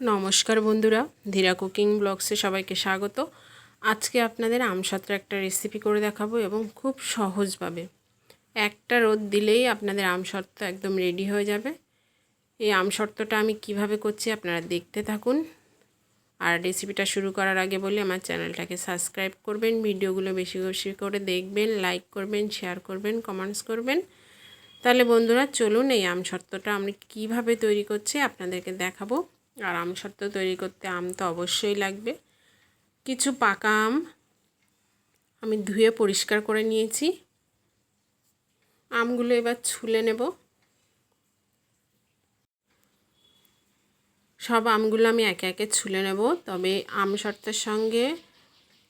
নমস্কার বন্ধুরা, ধীরা কুকিং ব্লগসে সবাইকে স্বাগত। আজকে আপনাদের আমসত্র একটা রেসিপি করে দেখাবো এবং খুব সহজভাবে। একটা রোদ দিলেই আপনাদের আমসত্ব একদম রেডি হয়ে যাবে। এই আমসত্বটা আমি কীভাবে করছি আপনারা দেখতে থাকুন। আর রেসিপিটা শুরু করার আগে বলি, আমার চ্যানেলটাকে সাবস্ক্রাইব করবেন, ভিডিওগুলো বেশি বেশি করে দেখবেন লাইক করবেন শেয়ার করবেন কমেন্টস করবেন। তাহলে বন্ধুরা, চলুন এই আমসত্বটা আমি কীভাবে তৈরি করছি আপনাদেরকে দেখাবো। আর আম সত্ত্ব তৈরি করতে আম তো অবশ্যই লাগবে। কিছু পাকা আম আমি ধুয়ে পরিষ্কার করে নিয়েছি। আমগুলো এবার ছুলে নেব। সব আমগুলো আমি একে একে ছুলে নেব। তবে আম শর্তের সঙ্গে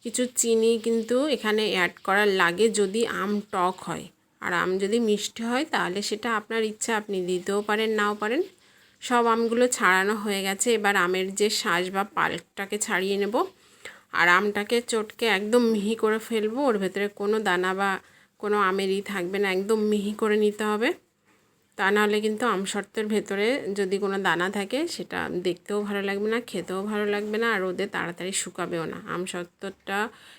কিছু চিনি কিন্তু এখানে অ্যাড করার লাগে যদি আম টক হয়। আর আম যদি মিষ্টি হয় তাহলে সেটা আপনার ইচ্ছা, আপনি দিতেও পারেন, নাও পারেন। সব আমগুলো ছাড়ানো হয়ে গেছে। এবার আমের যে শাঁস বা পাল্কটাকে ছাড়িয়ে নেব। আর আমটাকে চটকে একদম মিহি করে ফেলব। ওর ভেতরে কোনো দানা বা কোনো আমেরই থাকবে না। একদম মিহি করে নিতে হবে। তা নাহলে কিন্তু আম শর্তের ভেতরে যদি কোনো দানা থাকে, সেটা দেখতেও ভালো লাগবে না, খেতেও ভালো লাগবে না, আর রোদে তাড়াতাড়ি শুকাবেও না। আম শর্তটা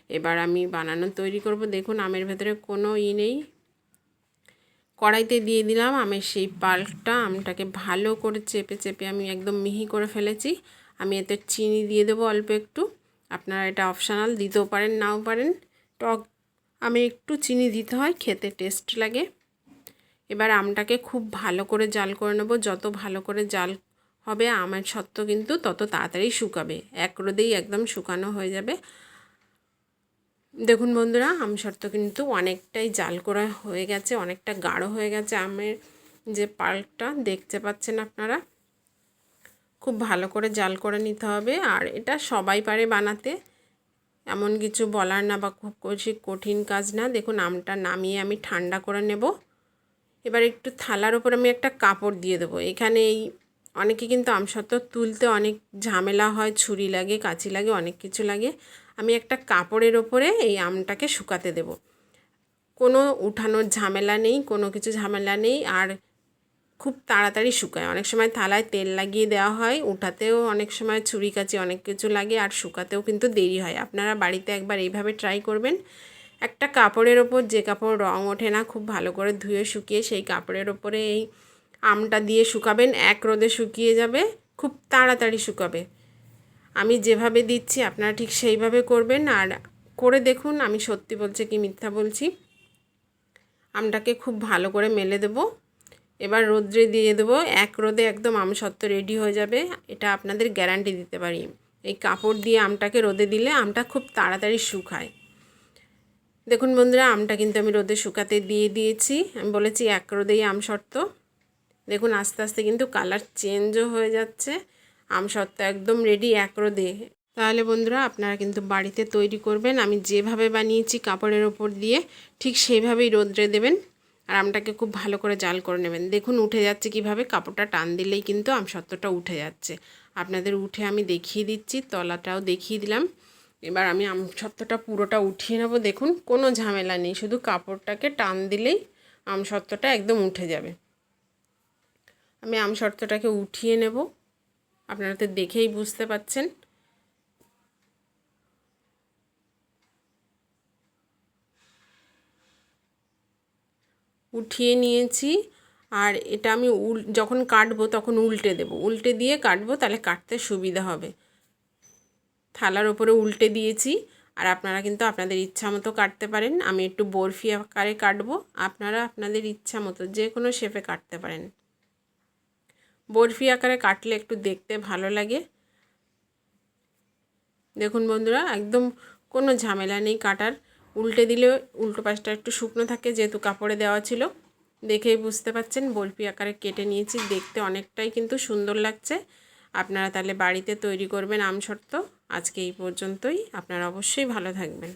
এবার আমি বানানো তৈরি করব। দেখুন, আমের ভেতরে কোনো ই নেই। কড়াইতে দিয়ে দিলাম আমের সেই পাল্কটা আমটাকে ভালো করে চেপে চেপে আমি একদম মিহি করে ফেলেছি। আমি এতে চিনি দিয়ে দেবো অল্প একটু। আপনারা এটা অপশানাল, দিতেও পারেন, নাও পারেন। টক, আমি একটু চিনি দিতে হয়, খেতে টেস্ট লাগে। এবার আমটাকে খুব ভালো করে জাল করে নেব। যত ভালো করে জাল হবে, আমের সত্ত্ব কিন্তু তত তাড়াতাড়ি শুকাবে। এক রোদেই একদম শুকানো হয়ে যাবে। দেখুন বন্ধুরা, আম শর্ত কিন্তু অনেকটাই জাল করা হয়ে গেছে, অনেকটা গাঢ় হয়ে গেছে আমের যে পাল্কটা দেখতে পাচ্ছেন আপনারা? খুব ভালো করে জাল করে নিতে হবে, আর এটা সবাই পারে বানাতে। এমন কিছু বলার না বা খুব বেশি কঠিন কাজ না। দেখুন, আমটা নামিয়ে আমি ঠান্ডা করে নেব। এবার একটু থালার ওপর আমি একটা কাপড় দিয়ে দেবো। এখানে এই অনেকে কিন্তু আমসত্ত্ব তুলতে অনেক ঝামেলা হয়, ছুরি লাগে, কাঁচি লাগে, অনেক কিছু লাগে। আমি একটা কাপড়ের ওপরে এই আমটাকে শুকাতে দেব। কোনো উঠানোর ঝামেলা নেই, কোনো কিছু ঝামেলা নেই, আর খুব তাড়াতাড়ি শুকায়। অনেক সময় থালায় তেল লাগিয়ে দেওয়া হয়, উঠাতেও অনেক সময় ছুরি কাচি অনেক কিছু লাগে, আর শুকাতেও কিন্তু দেরি হয়। আপনারা বাড়িতে একবার এইভাবে ট্রাই করবেন। একটা কাপড়ের ওপর যে কাপড় রং ওঠে না, খুব ভালো করে ধুয়ে শুকিয়ে সেই কাপড়ের ওপরে এই আমটা দিয়ে শুকাবেন, এক রোদে শুকিয়ে যাবে, খুব তাড়াতাড়ি শুকাবে। আমি যেভাবে দিচ্ছি আপনারা ঠিক সেইভাবে করবেন আর করে দেখুন আমি সত্যি বলছি কি মিথ্যা বলছি। আমটাকে খুব ভালো করে মেলে দেব। এবার রোদ্রে দিয়ে দেবো। এক রোদে একদম আম সত্ত্ব রেডি হয়ে যাবে। এটা আপনাদের গ্যারান্টি দিতে পারি। এই কাপড় দিয়ে আমটাকে রোদে দিলে আমটা খুব তাড়াতাড়ি শুকায়। দেখুন বন্ধুরা, আমটা কিন্তু আমি রোদে শুকাতে দিয়ে দিয়েছি। আমি বলেছি এক রোদেই আম শর্ত দেখুন আস্তে আস্তে কিন্তু কালার চেঞ্জও হয়ে যাচ্ছে। আম সত্ত্ব একদম রেডি এক রোদে তাহলে বন্ধুরা, আপনারা কিন্তু বাড়িতে তৈরি করবেন। আমি যেভাবে বানিয়েছি কাপড়ের ওপর দিয়ে, ঠিক সেইভাবেই রোদ্রে দেবেন। আর আমটাকে খুব ভালো করে জাল করে নেবেন। দেখুন, উঠে যাচ্ছে কীভাবে। কাপড়টা টান দিলেই কিন্তু আম সত্ত্বটা উঠে যাচ্ছে। আপনাদের উঠে আমি দেখিয়ে দিচ্ছি, তলাটাও দেখিয়ে দিলাম। এবার আমি আম সত্ত্বটা পুরোটা উঠিয়ে নেব। দেখুন, কোনো ঝামেলা নেই। শুধু কাপড়টাকে টান দিলেই আম সত্ত্বটা একদম উঠে যাবে। আমি আম সত্ত্বটাকে উঠিয়ে নেব। আপনারা তো দেখেই বুঝতে পাচ্ছেন। উঠিয়ে নিয়েছি, আর এটা আমি উল, যখন কাটবো তখন উল্টে দেব। উল্টে দিয়ে কাটবো, তাহলে কাটতে সুবিধা হবে। থালার ওপরে উল্টে দিয়েছি, আর আপনারা কিন্তু আপনাদের ইচ্ছা মতো কাটতে পারেন। আমি একটু বরফি আকারে কাটবো। আপনারা আপনাদের ইচ্ছা মতো যে কোনো শেপে কাটতে পারেন। বরফি আকারে কাটলে একটু দেখতে ভালো লাগে। দেখুন বন্ধুরা, একদম কোনো ঝামেলা নেই কাটার। উল্টে দিলে উল্টো পাশটা একটু শুকনো থাকে, যেহেতু কাপড়ে দেওয়া ছিল। দেখেই বুঝতে পাচ্ছেন, বরফি আকারে কেটে নিয়েছি, দেখতে অনেকটাই কিন্তু সুন্দর লাগছে। আপনারা তাহলে বাড়িতে তৈরি করবেন আমশর্ত। আজকে এই পর্যন্তই, আপনারা অবশ্যই ভালো থাকবেন।